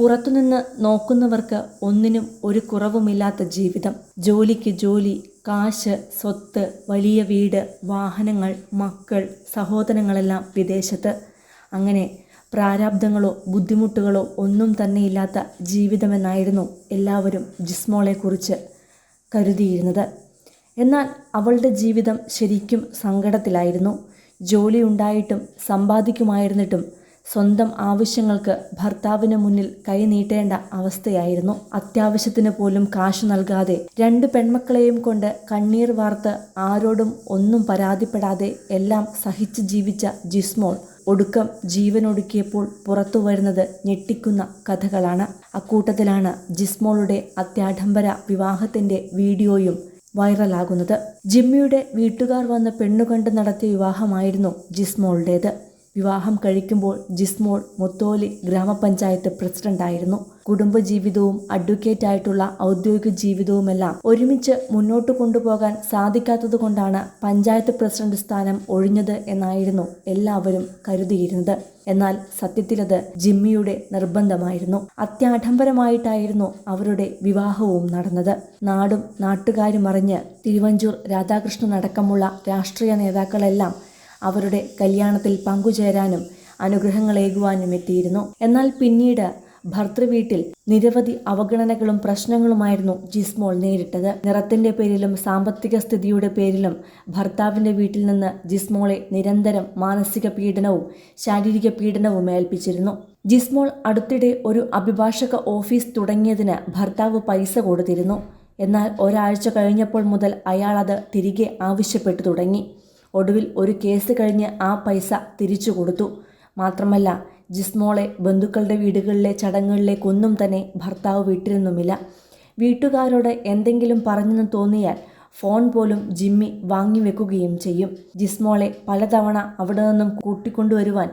പുറത്തുനിന്ന് നോക്കുന്നവർക്ക് ഒന്നിനും ഒരു കുറവുമില്ലാത്ത ജീവിതം. ജോലിക്ക് ജോലി കാശ് സ്വത്ത് വലിയ വീട് വാഹനങ്ങൾ മക്കൾ സഹോദരങ്ങളെല്ലാം വിദേശത്ത്. അങ്ങനെ പ്രാരാബ്ദങ്ങളോ ബുദ്ധിമുട്ടുകളോ ഒന്നും തന്നെ ഇല്ലാത്ത ജീവിതമെന്നായിരുന്നു എല്ലാവരും ജിസ്മോളെക്കുറിച്ച് കരുതിയിരുന്നത്. എന്നാൽ അവളുടെ ജീവിതം ശരിക്കും സങ്കടത്തിലായിരുന്നു. ജോലി ഉണ്ടായിട്ടും സമ്പാദിക്കുമായിരുന്നിട്ടും സ്വന്തം ആവശ്യങ്ങൾക്ക് ഭർത്താവിന് മുന്നിൽ കൈനീട്ടേണ്ട അവസ്ഥയായിരുന്നു. അത്യാവശ്യത്തിന് പോലും കാശ് നൽകാതെ രണ്ട് പെൺമക്കളെയും കൊണ്ട് കണ്ണീർ വാർത്ത് ആരോടും ഒന്നും പരാതിപ്പെടാതെ എല്ലാം സഹിച്ച് ജീവിച്ച ജിസ്മോൾ ഒടുക്കം ജീവനൊടുക്കിയപ്പോൾ പുറത്തു വരുന്നത് ഞെട്ടിക്കുന്ന കഥകളാണ്. അക്കൂട്ടത്തിലാണ് ജിസ്മോളുടെ അത്യാഡംബര വിവാഹത്തിന്റെ വീഡിയോയും വൈറലാകുന്നത്. ജിമ്മിയുടെ വീട്ടുകാർ വന്ന് പെണ്ണുകണ്ട് നടത്തിയ വിവാഹമായിരുന്നു ജിസ്മോളുടേത്. വിവാഹം കഴിക്കുമ്പോൾ ജിസ്മോൾ മുത്തോലി ഗ്രാമപഞ്ചായത്ത് പ്രസിഡന്റായിരുന്നു. കുടുംബജീവിതവും അഡ്വക്കേറ്റ് ആയിട്ടുള്ള ഔദ്യോഗിക ജീവിതവുമെല്ലാം ഒരുമിച്ച് മുന്നോട്ട് കൊണ്ടുപോകാൻ സാധിക്കാത്തതുകൊണ്ടാണ് പഞ്ചായത്ത് പ്രസിഡന്റ് സ്ഥാനം ഒഴിഞ്ഞത് എന്നായിരുന്നു എല്ലാവരും കരുതിയിരുന്നത്. എന്നാൽ സത്യത്തിലത് ജിമ്മിയുടെ നിർബന്ധമായിരുന്നു. അത്യാഡംബരമായിട്ടായിരുന്നു അവരുടെ വിവാഹവും നടന്നത്. നാടും നാട്ടുകാരും അറിഞ്ഞ് തിരുവഞ്ചൂർ രാധാകൃഷ്ണൻ അടക്കമുള്ള രാഷ്ട്രീയ നേതാക്കളെല്ലാം അവരുടെ കല്യാണത്തിൽ പങ്കുചേരാനും അനുഗ്രഹങ്ങളേകുവാനും എത്തിയിരുന്നു. എന്നാൽ പിന്നീട് ഭർത്തൃവീട്ടിൽ നിരവധി അവഗണനകളും പ്രശ്നങ്ങളുമായിരുന്നു ജിസ്മോൾ നേരിട്ടത്. നിറത്തിന്റെ പേരിലും സാമ്പത്തിക സ്ഥിതിയുടെ പേരിലും ഭർത്താവിന്റെ വീട്ടിൽ നിന്ന് ജിസ്മോളെ നിരന്തരം മാനസിക പീഡനവും ശാരീരിക പീഡനവും ഏൽപ്പിച്ചിരുന്നു. ജിസ്മോൾ അടുത്തിടെ ഒരു അഭിഭാഷക ഓഫീസ് തുടങ്ങിയതിന് ഭർത്താവ് പൈസ കൊടുത്തിരുന്നു. എന്നാൽ ഒരാഴ്ച കഴിഞ്ഞപ്പോൾ മുതൽ അയാൾ അത് തിരികെ ആവശ്യപ്പെട്ടു തുടങ്ങി. ഒടുവിൽ ഒരു കേസ് കഴിഞ്ഞ് ആ പൈസ തിരിച്ചു കൊടുത്തു. മാത്രമല്ല ജിസ്മോളെ ബന്ധുക്കളുടെ വീടുകളിലെ ചടങ്ങുകളിലേക്കൊന്നും തന്നെ ഭർത്താവ് വിട്ടിരുന്നുമില്ല വീട്ടുകാരോട് എന്തെങ്കിലും പറഞ്ഞെന്ന് തോന്നിയാൽ ഫോൺ പോലും ജിമ്മി വാങ്ങിവെക്കുകയും ചെയ്യും. ജിസ്മോളെ പലതവണ അവിടെ നിന്നും കൂട്ടിക്കൊണ്ടുവരുവാൻ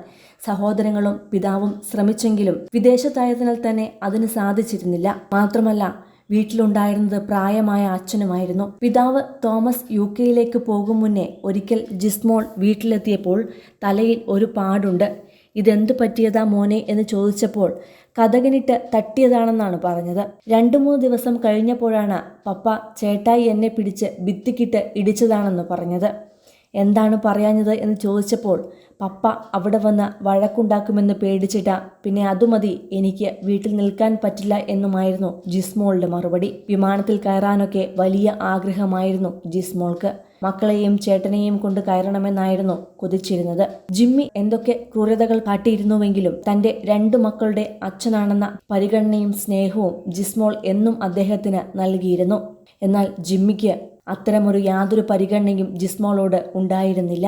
സഹോദരങ്ങളും പിതാവും ശ്രമിച്ചെങ്കിലും വിദേശത്തായതിനാൽ തന്നെ അതിന് സാധിച്ചിരുന്നില്ല. മാത്രമല്ല വീട്ടിലുണ്ടായിരുന്നത് പ്രായമായ അച്ഛനുമായിരുന്നു. പിതാവ് തോമസ് യു കെയിലേക്ക് പോകും മുന്നേ ഒരിക്കൽ ജിസ്മോൾ വീട്ടിലെത്തിയപ്പോൾ തലയിൽ ഒരു പാടുണ്ട്. ഇതെന്ത് പറ്റിയതാ മോനെ? എന്ന് ചോദിച്ചപ്പോൾ കഥകനിട്ട് തട്ടിയതാണെന്നാണ് പറഞ്ഞത്. രണ്ടു മൂന്ന് ദിവസം കഴിഞ്ഞപ്പോഴാണ് പപ്പ ചേട്ടായി എന്നെ പിടിച്ച് ഭിത്തിക്കിട്ട് ഇടിച്ചതാണെന്ന് പറഞ്ഞത്. എന്താണ് പറയാഞ്ഞത്? എന്ന് ചോദിച്ചപ്പോൾ പപ്പ അവിടെ വന്ന് വഴക്കുണ്ടാക്കുമെന്ന് പേടിച്ചിട്ട പിന്നെ അതുമതി എനിക്ക് വീട്ടിൽ നിൽക്കാൻ പറ്റില്ല എന്നുമായിരുന്നു ജിസ്മോളുടെ മറുപടി. വിമാനത്തിൽ കയറാനൊക്കെ വലിയ ആഗ്രഹമായിരുന്നു ജിസ്മോൾക്ക്. മക്കളെയും ചേട്ടനെയും കൊണ്ട് കയറണമെന്നായിരുന്നു കൊതിച്ചിരുന്നത്. ജിമ്മി എന്തൊക്കെ ക്രൂരതകൾ കാട്ടിയിരുന്നുവെങ്കിലും തന്റെ രണ്ടു മക്കളുടെ അച്ഛനാണെന്ന പരിഗണനയും സ്നേഹവും ജിസ്മോൾ എന്നും അദ്ദേഹത്തിന് നൽകിയിരുന്നു. എന്നാൽ ജിമ്മിക്ക് അത്തരമൊരു യാതൊരു പരിഗണനയും ജിസ്മോളോട് ഉണ്ടായിരുന്നില്ല.